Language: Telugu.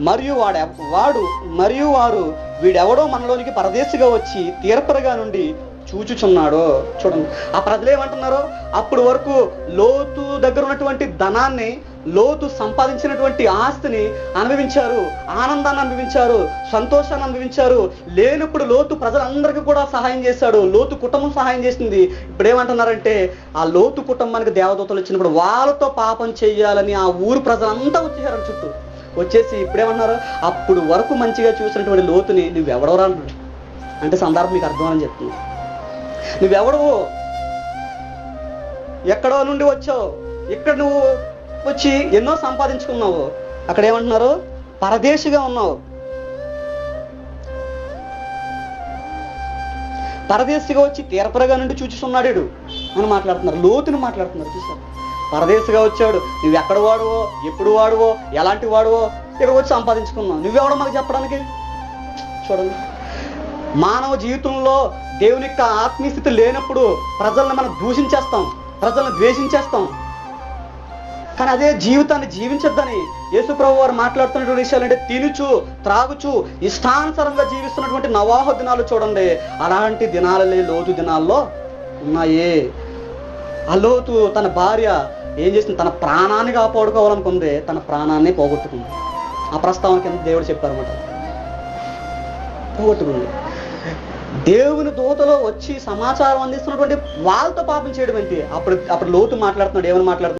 మరియు వాడు వాడు మరియు వారు వీడెవడో మనలోనికి పరదేశిగా వచ్చి తీర్పరగా నుండి చూచుచున్నాడో. చూడండి. ఆ ప్రజలు ఏమంటున్నారో? అప్పుడు వరకు లోతు దగ్గర ఉన్నటువంటి ధనాన్ని లోతు సంపాదించినటువంటి ఆస్తిని అనుభవించారు. ఆనందాన్ని అనుభవించారు. సంతోషాన్ని అనుభవించారు. లేనప్పుడు లోతు ప్రజలందరికీ కూడా సహాయం చేశాడు. లోతు కుటుంబం సహాయం చేసింది. ఇప్పుడు ఏమంటున్నారంటే ఆ లోతు కుటుంబానికి దేవదూతలు వచ్చినప్పుడు వాళ్ళతో పాపం చేయాలని ఆ ఊరు ప్రజలంతా వచ్చేసారు చుట్టూ వచ్చేసి ఇప్పుడేమన్నారు? అప్పుడు వరకు మంచిగా చూసినటువంటి లోతుని నువ్వెవడవరా అన్నాడు అంటే సందర్భం మీకు అర్థమని చెప్తుంది నువ్వెవడవు? ఎక్కడో నుండి వచ్చావు? ఇక్కడ నువ్వు వచ్చి ఎన్నో సంపాదించుకున్నావు. అక్కడ ఏమంటున్నారు పరదేశిగా ఉన్నావు. పరదేశిగా వచ్చి తీరపరగా నుండి చూచిస్తున్నాడు అని మాట్లాడుతున్నారు. లోతుని మాట్లాడుతున్నారు. చూసారు? పరదేశిగా వచ్చాడు. నువ్వు ఎక్కడ వాడువో ఎప్పుడు వాడువో ఎలాంటి వాడువో ఇక్కడ వచ్చి సంపాదించుకున్నావు నువ్వెవడో మాకు చెప్పడానికి? చూడండి. మానవ జీవితంలో దేవుని యొక్క ఆత్మీయస్థితి లేనప్పుడు ప్రజల్ని మనం దూషించేస్తాం ప్రజల్ని ద్వేషించేస్తాం. కానీ అదే జీవితాన్ని జీవించొద్దని యేసుప్రభు వారు మాట్లాడుతున్నటువంటి విషయాలు అంటే తినుచు త్రాగుచు ఇష్టానుసారంగా జీవిస్తున్నటువంటి నవాహ దినాలు చూడండి. అలాంటి దినాలలే లోతు దినాల్లో ఉన్నాయి. ఆ లోతు తన భార్య ఏం చేసింది తన ప్రాణాన్ని కాపాడుకోవాలనుకుంది. తన ప్రాణాన్ని పోగొట్టుకుంది. ఆ ప్రస్తావన కింద దేవుడు చెప్పారన్నమాట. పోగొట్టుకుంది. దేవుని దూతలో వచ్చి సమాచారం అందిస్తున్నటువంటి వాళ్ళతో పాపం చేయడం ఏంటి? అప్పుడు అప్పుడు లోతు మాట్లాడుతున్నాడు. ఏమని మాట్లాడుతున్నాడు?